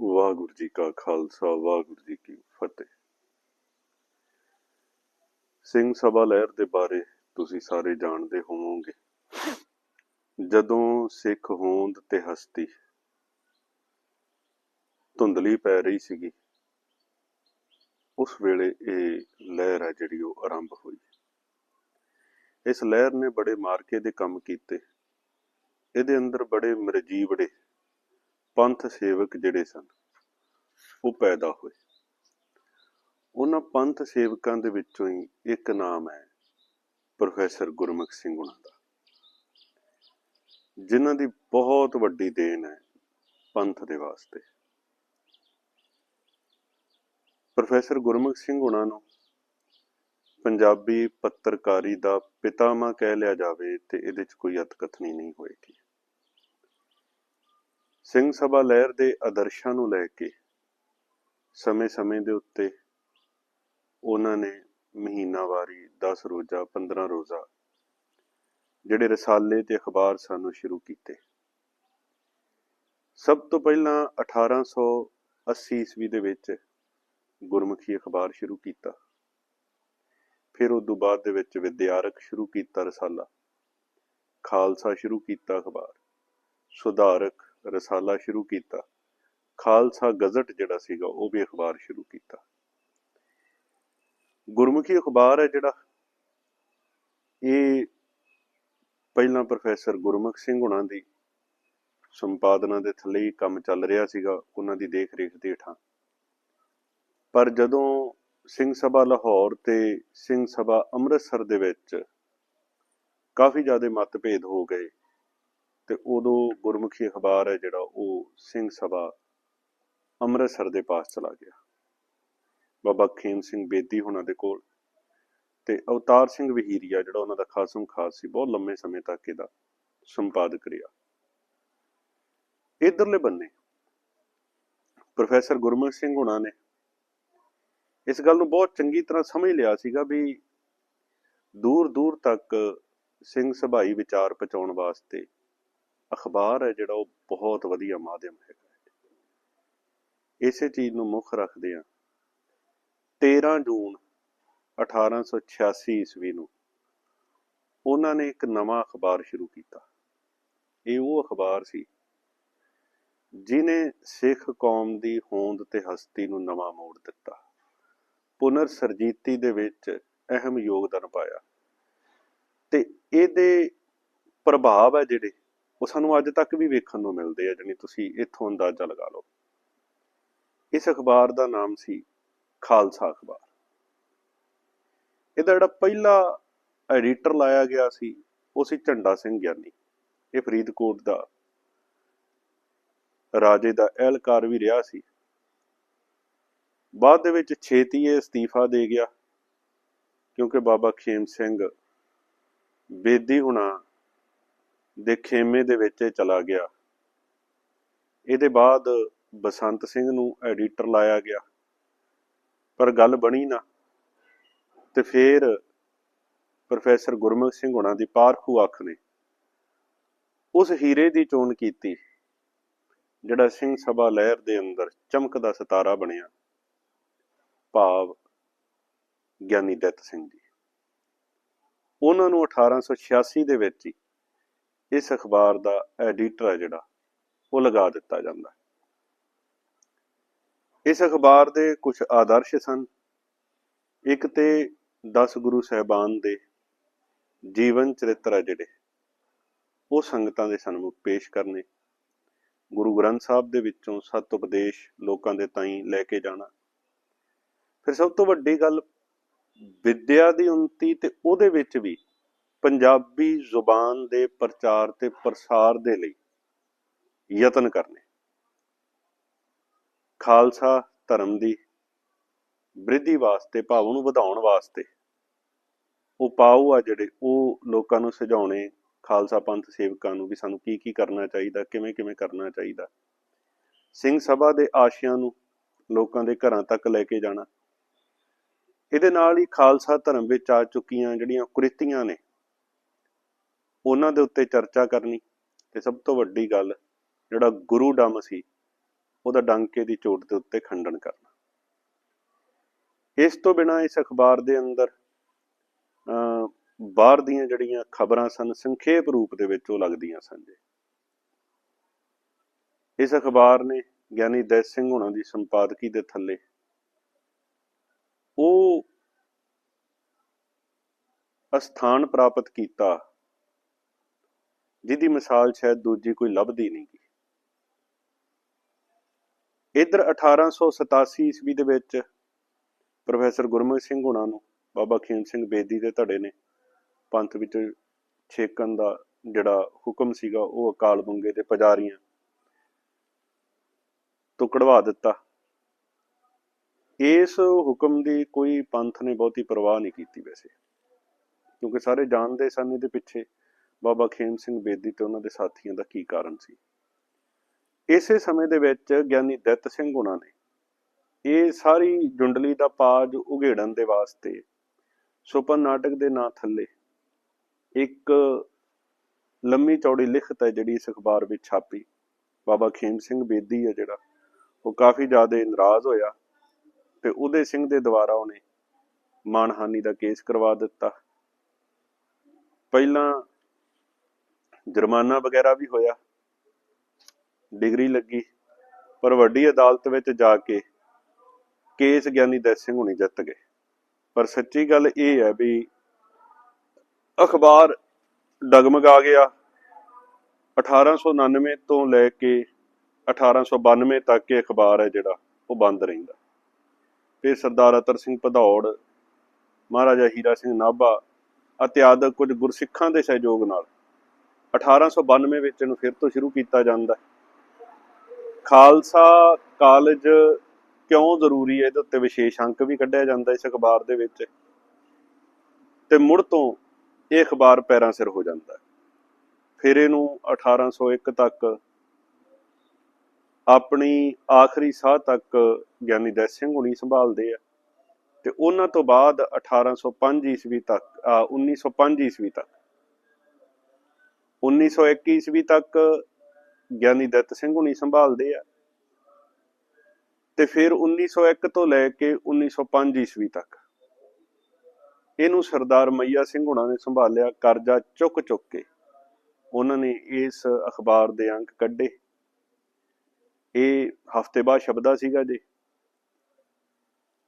ਵਾਹਿਗੁਰੂ ਜੀ ਕਾ ਖਾਲਸਾ, ਵਾਹਿਗੁਰੂ ਜੀ ਕੀ ਫਤਿਹ। ਸਿੰਘ ਸਭਾ ਲਹਿਰ ਦੇ ਬਾਰੇ ਤੁਸੀਂ ਸਾਰੇ ਜਾਣਦੇ ਹੋਵੋਗੇ। ਜਦੋਂ ਸਿੱਖ ਹੋਂਦ ਤੇ ਹਸਤੀ ਧੁੰਦਲੀ ਪੈ ਰਹੀ ਸੀਗੀ, ਉਸ ਵੇਲੇ ਇਹ ਲਹਿਰ ਹੈ ਜਿਹੜੀ ਉਹ ਆਰੰਭ ਹੋਈ। ਇਸ ਲਹਿਰ ਨੇ ਬੜੇ ਮਾਰਕੇ ਦੇ ਕੰਮ ਕੀਤੇ। ਇਹਦੇ ਅੰਦਰ ਬੜੇ ਮਰਜੀਵੜੇ ਪੰਥ ਸੇਵਕ ਜਿਹੜੇ ਸਨ, ਉਹ ਪੈਦਾ ਹੋਏ। ਉਹਨਾਂ ਪੰਥ ਸੇਵਕਾਂ ਦੇ ਵਿੱਚੋਂ ਹੀ ਇੱਕ ਨਾਮ ਹੈ, ਪ੍ਰੋਫੈਸਰ ਗੁਰਮੁਖ ਸਿੰਘ ਉਹਨਾਂ ਦਾ। ਜਿਨ੍ਹਾਂ ਦੀ ਬਹੁਤ ਵੱਡੀ ਦੇਣ ਹੈ ਪੰਥ ਦੇ ਵਾਸਤੇ। ਪ੍ਰੋਫੈਸਰ ਗੁਰਮੁਖ ਸਿੰਘ ਉਹਨਾਂ ਨੂੰ ਪੰਜਾਬੀ ਪੱਤਰਕਾਰੀ ਦਾ ਪਿਤਾਮਾ ਕਹਿ ਲਿਆ ਜਾਵੇ ਤੇ ਇਹਦੇ 'ਚ ਕੋਈ ਅਤਕਥਨੀ ਨਹੀਂ ਹੋਏਗੀ। ਸਿੰਘ ਸਭਾ ਲਹਿਰ ਦੇ ਆਦਰਸ਼ਾਂ ਨੂੰ ਲੈ ਕੇ ਸਮੇਂ-ਸਮੇਂ ਦੇ ਉੱਤੇ ਉਹਨਾਂ ਨੇ ਮਹੀਨਾਵਾਰੀ 10 ਰੋਜ਼ਾ 15 ਰੋਜ਼ਾ ਜਿਹੜੇ ਰਸਾਲੇ ਤੇ ਅਖਬਾਰ ਸਾਨੂੰ ਸ਼ੁਰੂ ਕੀਤੇ। ਸਭ ਤੋਂ ਪਹਿਲਾਂ 1880 ਈਸਵੀ ਦੇ ਵਿੱਚ ਗੁਰਮੁਖੀ ਅਖਬਾਰ ਸ਼ੁਰੂ ਕੀਤਾ। ਫਿਰ ਉਸ ਤੋਂ ਬਾਅਦ ਦੇ ਵਿੱਚ ਵਿਦਿਆਰਕ ਸ਼ੁਰੂ ਕੀਤਾ ਰਸਾਲਾ। ਖਾਲਸਾ ਸ਼ੁਰੂ ਕੀਤਾ ਅਖਬਾਰ। ਸੁਧਾਰਕ ਰਸਾਲਾ ਸ਼ੁਰੂ ਕੀਤਾ। ਖਾਲਸਾ ਗਜ਼ਟ ਜਿਹੜਾ ਸੀਗਾ, ਉਹ ਵੀ ਅਖਬਾਰ ਸ਼ੁਰੂ ਕੀਤਾ। ਗੁਰਮੁਖੀ ਅਖਬਾਰ ਹੈ ਜਿਹੜਾ, ਇਹ ਪਹਿਲਾਂ ਪ੍ਰੋਫੈਸਰ ਗੁਰਮੁਖ ਸਿੰਘ ਹੁਣਾਂ ਦੀ ਸੰਪਾਦਨਾ ਦੇ ਥੱਲੇ ਹੀ ਕੰਮ ਚੱਲ ਰਿਹਾ ਸੀਗਾ, ਉਹਨਾਂ ਦੀ ਦੇਖ ਰੇਖ ਦੇ ਹੇਠਾਂ। ਪਰ ਜਦੋਂ ਸਿੰਘ ਸਭਾ ਲਾਹੌਰ ਤੇ ਸਿੰਘ ਸਭਾ ਅੰਮ੍ਰਿਤਸਰ ਦੇ ਵਿੱਚ ਕਾਫੀ ਜ਼ਿਆਦਾ ਮਤਭੇਦ ਹੋ ਗਏ ਤੇ ਉਦੋਂ ਗੁਰਮੁਖੀ ਅਖਬਾਰ ਹੈ ਜਿਹੜਾ ਉਹ ਸਿੰਘ ਸਭਾ ਅੰਮ੍ਰਿਤਸਰ ਦੇ ਪਾਸ ਚਲਾ ਗਿਆ। ਬਾਬਾ ਖੇਮ ਸਿੰਘ ਬੇਦੀ ਹੁਣਾਂ ਦੇ ਕੋਲ ਤੇ ਅਵਤਾਰ ਸਿੰਘ ਵਹੀਰੀਆ ਜਿਹੜਾ ਉਹਨਾਂ ਦਾ ਖਾਸਮ ਖਾਸ ਸੀ, ਬਹੁਤ ਲੰਮੇ ਸਮੇਂ ਤੱਕ ਇਹਦਾ ਸੰਪਾਦਕ ਰਿਹਾ। ਇਧਰਲੇ ਬੰਨੇ ਪ੍ਰੋਫੈਸਰ ਗੁਰਮੁਖ ਸਿੰਘ ਹੁਣਾਂ ਨੇ ਇਸ ਗੱਲ ਨੂੰ ਬਹੁਤ ਚੰਗੀ ਤਰ੍ਹਾਂ ਸਮਝ ਲਿਆ ਸੀਗਾ ਵੀ ਦੂਰ ਦੂਰ ਤੱਕ ਸਿੰਘ ਸਭਾਈ ਵਿਚਾਰ ਪਹੁੰਚਾਉਣ ਵਾਸਤੇ ਅਖਬਾਰ ਹੈ ਜਿਹੜਾ ਉਹ ਬਹੁਤ ਵਧੀਆ ਮਾਧਿਅਮ ਹੈਗਾ ਇਸੇ ਚੀਜ਼ ਨੂੰ ਮੁੱਖ ਰੱਖਦੇ ਆ 13 ਜੂਨ 1886 ਈਸਵੀ ਨੂੰ ਉਹਨਾਂ ਨੇ ਇੱਕ ਨਵਾਂ ਅਖਬਾਰ ਸ਼ੁਰੂ ਕੀਤਾ। ਇਹ ਉਹ ਅਖਬਾਰ ਸੀ ਜਿਨੇ ਸਿੱਖ ਕੌਮ ਦੀ ਹੋਂਦ ਤੇ ਹਸਤੀ ਨੂੰ ਨਵਾਂ ਮੋੜ ਦਿੱਤਾ। ਪੁਨਰ ਸਰਜੀਤੀ ਦੇ ਵਿੱਚ ਅਹਿਮ ਯੋਗਦਾਨ ਪਾਇਆ। ਤੇ ਇਹਦੇ ਪ੍ਰਭਾਵ ਹੈ ਜਿਹੜੇ ਉਹ ਸਾਨੂੰ ਅੱਜ ਤੱਕ ਵੀ ਵੇਖਣ ਨੂੰ ਮਿਲਦੇ ਆ ਜਾਨੀ ਤੁਸੀਂ ਇੱਥੋਂ ਅੰਦਾਜ਼ਾ ਲਗਾ ਲਓ। ਇਸ ਅਖਬਾਰ ਦਾ ਨਾਮ ਸੀ ਖਾਲਸਾ ਅਖਬਾਰ। ਇਹਦਾ ਜਿਹੜਾ ਪਹਿਲਾ ਐਡੀਟਰ ਲਾਇਆ ਗਿਆ ਸੀ, ਉਹ ਸੀ ਝੰਡਾ ਸਿੰਘ ਗਿਆਨੀ। ਇਹ ਫਰੀਦਕੋਟ ਦਾ ਰਾਜੇ ਦਾ ਅਹਿਲਕਾਰ ਵੀ ਰਿਹਾ ਸੀ। ਬਾਅਦ ਦੇ ਵਿੱਚ ਛੇਤੀ ਇਹ ਅਸਤੀਫਾ ਦੇ ਗਿਆ, ਕਿਉਂਕਿ ਬਾਬਾ ਖੇਮ ਸਿੰਘ ਬੇਦੀ ਹੁਣਾ ਦੇ ਖੇਮੇ ਦੇ ਵਿੱਚ ਚਲਾ ਗਿਆ। ਇਹਦੇ ਬਾਅਦ ਬਸੰਤ ਸਿੰਘ ਨੂੰ ਐਡੀਟਰ ਲਾਇਆ ਗਿਆ। ਪਰ ਗੱਲ ਬਣੀ ਨਾ ਤੇ ਫਿਰ ਪ੍ਰੋਫੈਸਰ ਗੁਰਮੁਖ ਸਿੰਘ ਹੁਣਾਂ ਦੀ ਪਾਰਖੂ ਅੱਖ ਨੇ ਉਸ ਹੀਰੇ ਦੀ ਚੋਣ ਕੀਤੀ, ਜਿਹੜਾ ਸਿੰਘ ਸਭਾ ਲਹਿਰ ਦੇ ਅੰਦਰ ਚਮਕਦਾ ਸਿਤਾਰਾ ਬਣਿਆ। ਭਾਵ ਗਿਆਨੀ ਦਿੱਤ ਸਿੰਘ ਜੀ। ਉਹਨਾਂ ਨੂੰ 1886 ਦੇ ਵਿੱਚ ਹੀ ਇਸ ਅਖਬਾਰ ਦਾ ਐਡੀਟਰ ਹੈ ਜਿਹੜਾ, ਉਹ ਲਗਾ ਦਿੱਤਾ ਜਾਂਦਾ ਇਸ ਅਖਬਾਰ ਦੇ ਕੁਝ ਆਦਰਸ਼ ਸਨ। ਇੱਕ ਤੇ 10 ਗੁਰੂ ਸਹਿਬਾਨ ਦੇ ਜੀਵਨ ਚਰਿੱਤਰ ਹੈ ਜਿਹੜੇ, ਉਹ ਸੰਗਤਾਂ ਦੇ ਸਾਹਮਣੇ ਪੇਸ਼ ਕਰਨੇ। ਗੁਰੂ ਗ੍ਰੰਥ ਸਾਹਿਬ ਦੇ ਵਿੱਚੋਂ ਸੱਤ ਉਪਦੇਸ਼ ਲੋਕਾਂ ਦੇ ਤਾਈਂ ਲੈ ਕੇ ਜਾਣਾ। ਫਿਰ ਸਭ ਤੋਂ ਵੱਡੀ ਗੱਲ ਵਿਦਿਆ ਦੀ ਉન્નਤੀ ਤੇ ਉਹਦੇ ਵਿੱਚ ਵੀ ਪੰਜਾਬੀ ਜ਼ੁਬਾਨ ਦੇ ਪ੍ਰਚਾਰ ਤੇ ਪ੍ਰਸਾਰ ਦੇ ਲਈ ਯਤਨ ਕਰਨੇ। ਖਾਲਸਾ ਧਰਮ ਦੀ ਵ੍ਰਿਧੀ ਵਾਸਤੇ, ਭਾਵ ਨੂੰ ਵਧਾਉਣ ਵਾਸਤੇ ਉਪਾਅ ਆ ਜਿਹੜੇ ਉਹ ਲੋਕਾਂ ਨੂੰ ਸੁਝਾਉਣੇ, ਖਾਲਸਾ ਪੰਥ ਸੇਵਕਾਂ ਨੂੰ ਵੀ ਸਾਨੂੰ ਕੀ ਕੀ ਕਰਨਾ ਚਾਹੀਦਾ, ਕਿਵੇਂ ਕਿਵੇਂ ਕਰਨਾ ਚਾਹੀਦਾ। ਸਿੰਘ ਸਭਾ ਦੇ ਆਸ਼ਿਆਂ ਨੂੰ ਲੋਕਾਂ ਦੇ ਘਰਾਂ ਤੱਕ ਲੈ ਕੇ ਜਾਣਾ। ਇਹਦੇ ਨਾਲ ਹੀ ਖਾਲਸਾ ਧਰਮ ਵਿੱਚ ਆ ਚੁੱਕੀਆਂ ਜਿਹੜੀਆਂ ਕੁਰੀਤੀਆਂ ਨੇ ਉਹਨਾਂ ਦੇ ਉੱਤੇ ਚਰਚਾ ਕਰਨੀ ਤੇ ਸਭ ਤੋਂ ਵੱਡੀ ਗੱਲ ਜਿਹੜਾ ਗੁਰੂ ਡੰਮ ਸੀ ਉਹਦਾ ਡਾਂਕੇ ਦੀ ਚੋਟ ਦੇ ਉੱਤੇ ਖੰਡਨ ਕਰਨਾ। ਇਸ ਤੋਂ ਬਿਨਾ ਇਸ ਅਖਬਾਰ ਦੇ ਅੰਦਰ ਅਹ, ਬਾਹਰ ਦੀਆਂ ਜਿਹੜੀਆਂ ਖਬਰਾਂ ਸਨ ਸੰਖੇਪ ਰੂਪ ਦੇ ਵਿੱਚ ਉਹ ਲੱਗਦੀਆਂ ਸਨ ਜੀ। ਇਸ ਅਖਬਾਰ ਨੇ ਗਿਆਨੀ ਦੈ ਸਿੰਘ ਹੋਣਾ ਦੀ ਸੰਪਾਦਕੀ ਦੇ ਥੱਲੇ ਉਹ ਅਸਥਾਨ ਪ੍ਰਾਪਤ ਕੀਤਾ ਜਿਹਦੀ ਮਿਸਾਲ ਸ਼ਾਇਦ ਦੂਜੀ ਕੋਈ ਲੱਭਦੀ ਨਹੀਂ ਗੀ। ਇਧਰ 1887 ਈਸਵੀ ਦੇ ਵਿੱਚ ਪ੍ਰੋਫੈਸਰ ਗੁਰਮੁਖ ਸਿੰਘ ਹੁਣਾਂ ਨੂੰ ਬਾਬਾ ਖੇਮ ਸਿੰਘ ਬੇਦੀ ਦੇ ਧੜੇ ਨੇ ਪੰਥ ਵਿੱਚ ਛੇਕਣ ਦਾ ਜਿਹੜਾ ਹੁਕਮ ਸੀਗਾ, ਉਹ ਅਕਾਲ ਬੁੰਗੇ ਦੇ ਪੁਜਾਰੀਆਂ ਤੋਂ ਕਢਵਾ ਦਿੱਤਾ। ਇਸ ਹੁਕਮ ਦੀ ਕੋਈ ਪੰਥ ਨੇ ਬਹੁਤੀ ਪਰਵਾਹ ਨਹੀਂ ਕੀਤੀ ਵੈਸੇ, ਕਿਉਂਕਿ ਸਾਰੇ ਜਾਣਦੇ ਸਨ ਇਹਦੇ ਪਿੱਛੇ ਬਾਬਾ ਖੇਮ ਸਿੰਘ ਬੇਦੀ ਤੇ ਉਹਨਾਂ ਦੇ ਸਾਥੀਆਂ ਦਾ ਕੀ ਕਾਰਨ ਸੀ? ਇਸੇ ਸਮੇਂ ਦੇ ਵਿੱਚ ਗਿਆਨੀ ਦਿੱਤ ਸਿੰਘ ਹੁਣਾਂ ਨੇ ਇਹ ਸਾਰੀ ਜੁੰਡਲੀ ਦਾ ਪਾਜ ਉਘੇੜਨ ਦੇ ਵਾਸਤੇ ਸੁਪਨ ਨਾਟਕ ਦੇ ਨਾਂ ਥੱਲੇ ਇੱਕ ਲੰਮੀ ਚੌੜੀ ਲਿਖਤ ਹੈ ਜਿਹੜੀ ਇਸ ਅਖਬਾਰ ਵਿੱਚ ਛਾਪੀ। ਬਾਬਾ ਖੇਮ ਸਿੰਘ ਬੇਦੀ ਹੈ ਜਿਹੜਾ, ਉਹ ਕਾਫੀ ਜ਼ਿਆਦਾ ਨਾਰਾਜ਼ ਹੋਇਆ ਤੇ ਉਹਦੇ ਸਿੰਘ ਦੇ ਦੁਆਰਾ ਉਹਨੇ ਮਾਨਹਾਨੀ ਦਾ ਕੇਸ ਕਰਵਾ ਦਿੱਤਾ। ਪਹਿਲਾਂ ਜੁਰਮਾਨਾ ਵਗੈਰਾ ਵੀ ਹੋਇਆ। ਡਿਗਰੀ ਲੱਗੀ। ਪਰ ਵੱਡੀ ਅਦਾਲਤ ਵਿੱਚ ਜਾ ਕੇ ਕੇਸ ਗਿਆਨੀ ਦੈਤ ਸਿੰਘ ਹੁਣੀ ਜਿੱਤ ਗਏ। ਪਰ ਸੱਚੀ ਗੱਲ ਇਹ ਹੈ ਵੀ ਅਖਬਾਰ ਡਗਮਗਾ ਗਿਆ। 1899 ਤੋਂ ਲੈ ਕੇ 1892 ਤੱਕ ਇਹ ਅਖਬਾਰ ਹੈ ਜਿਹੜਾ ਉਹ ਬੰਦ ਰਹਿੰਦਾ। ਫਿਰ ਸਰਦਾਰ ਅਤਰ ਸਿੰਘ ਭਦੌੜ, ਮਹਾਰਾਜਾ ਹੀਰਾ ਸਿੰਘ ਨਾਭਾ ਅਤੇ ਆਦਿ ਕੁਝ ਗੁਰਸਿੱਖਾਂ ਦੇ ਸਹਿਯੋਗ ਨਾਲ 1892 ਵਿੱਚ ਇਹਨੂੰ ਫਿਰ ਤੋਂ ਸ਼ੁਰੂ ਕੀਤਾ ਜਾਂਦਾ ਹੈ। ਖਾਲਸਾ ਕਾਲਜ ਕਿਉਂ ਜ਼ਰੂਰੀ ਹੈ ਇਹਦੇ ਉੱਤੇ ਵਿਸ਼ੇਸ਼ ਅੰਕ ਵੀ ਕੱਢਿਆ ਜਾਂਦਾ ਇਸ ਅਖਬਾਰ ਦੇ ਵਿੱਚ ਤੇ ਮੁੜ ਤੋਂ ਇਹ ਅਖਬਾਰ ਪੈਰਾਂ ਸਿਰ ਹੋ ਜਾਂਦਾ ਹੈ ਫਿਰ ਇਹਨੂੰ 1801 ਤੱਕ ਆਪਣੀ ਆਖਰੀ ਸਾਹ ਤੱਕ ਗਿਆਨੀ ਦੈਤ ਸਿੰਘ ਹੁਣੀ ਸੰਭਾਲਦੇ ਆ ਤੇ ਉਹਨਾਂ ਤੋਂ ਬਾਅਦ 1805 ਈਸਵੀ ਤੱਕ ਆ, 1905 ਈਸਵੀ ਤੱਕ 1921 ਈਸਵੀ ਤੱਕ ਗਿਆਨੀ ਦਿੱਤ ਸਿੰਘ ਹੁਣੀ ਸੰਭਾਲਦੇ ਆ। ਤੇ ਫਿਰ 1901 ਤੋਂ ਲੈ ਕੇ 1905 ਈਸਵੀ ਤੱਕ ਇਹਨੂੰ ਸਰਦਾਰ ਮਈਆ ਸਿੰਘ ਹੁਣਾਂ ਨੇ ਸੰਭਾਲਿਆ, ਕਰਜ਼ਾ ਚੁੱਕ ਚੁੱਕ ਕੇ। ਉਹਨਾਂ ਨੇ ਇਸ ਅਖਬਾਰ ਦੇ ਅੰਕ ਕੱਢੇ। ਇਹ ਹਫ਼ਤੇ ਬਾਅਦ ਸ਼ਬਦਾ ਸੀਗਾ ਜੀ।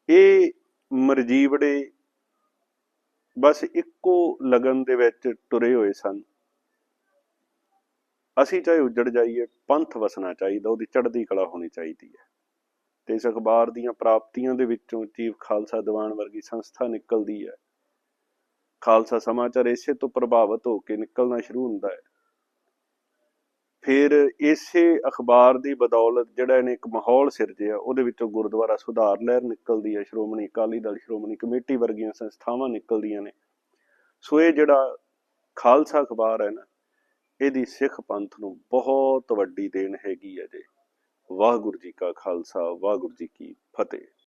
ਇਹ ਮਰਜੀਵੜੇ ਬਸ ਇੱਕੋ ਲਗਨ ਦੇ ਵਿੱਚ ਟੁਰੇ ਹੋਏ ਸਨ। ਅਸੀਂ ਚਾਹੇ ਉੱਜੜ ਜਾਈਏ, ਪੰਥ ਵਸਣਾ ਚਾਹੀਦਾ, ਉਹਦੀ ਚੜ੍ਹਦੀ ਕਲਾ ਹੋਣੀ ਚਾਹੀਦੀ ਹੈ। ਤੇ ਇਸ ਅਖਬਾਰ ਦੀਆਂ ਪ੍ਰਾਪਤੀਆਂ ਦੇ ਵਿੱਚੋਂ ਚੀਫ ਖਾਲਸਾ ਦੀਵਾਨ ਵਰਗੀ ਸੰਸਥਾ ਨਿਕਲਦੀ ਹੈ। ਖਾਲਸਾ ਸਮਾਚਾਰ ਇਸੇ ਤੋਂ ਪ੍ਰਭਾਵਿਤ ਹੋ ਕੇ ਨਿਕਲਣਾ ਸ਼ੁਰੂ ਹੁੰਦਾ ਹੈ। ਫਿਰ ਇਸੇ ਅਖਬਾਰ ਦੀ ਬਦੌਲਤ ਜਿਹੜਾ ਇਹਨੇ ਇੱਕ ਮਾਹੌਲ ਸਿਰਜਿਆ, ਉਹਦੇ ਵਿੱਚੋਂ ਗੁਰਦੁਆਰਾ ਸੁਧਾਰ ਲਹਿਰ ਨਿਕਲਦੀ ਹੈ, ਸ਼੍ਰੋਮਣੀ ਅਕਾਲੀ ਦਲ, ਸ਼੍ਰੋਮਣੀ ਕਮੇਟੀ ਵਰਗੀਆਂ ਸੰਸਥਾਵਾਂ ਨਿਕਲਦੀਆਂ ਨੇ। ਸੋ ਇਹ ਜਿਹੜਾ ਖਾਲਸਾ ਅਖਬਾਰ ਹੈ ਨਾ ਇਹਦੀ ਸਿੱਖ ਪੰਥ ਨੂੰ ਬਹੁਤ ਵੱਡੀ ਦੇਣ ਹੈਗੀ ਹੈ ਜੀ। ਵਾਹਿਗੁਰੂ ਜੀ ਕਾ ਖਾਲਸਾ, ਵਾਹਿਗੁਰੂ ਜੀ ਕੀ ਫਤਿਹ।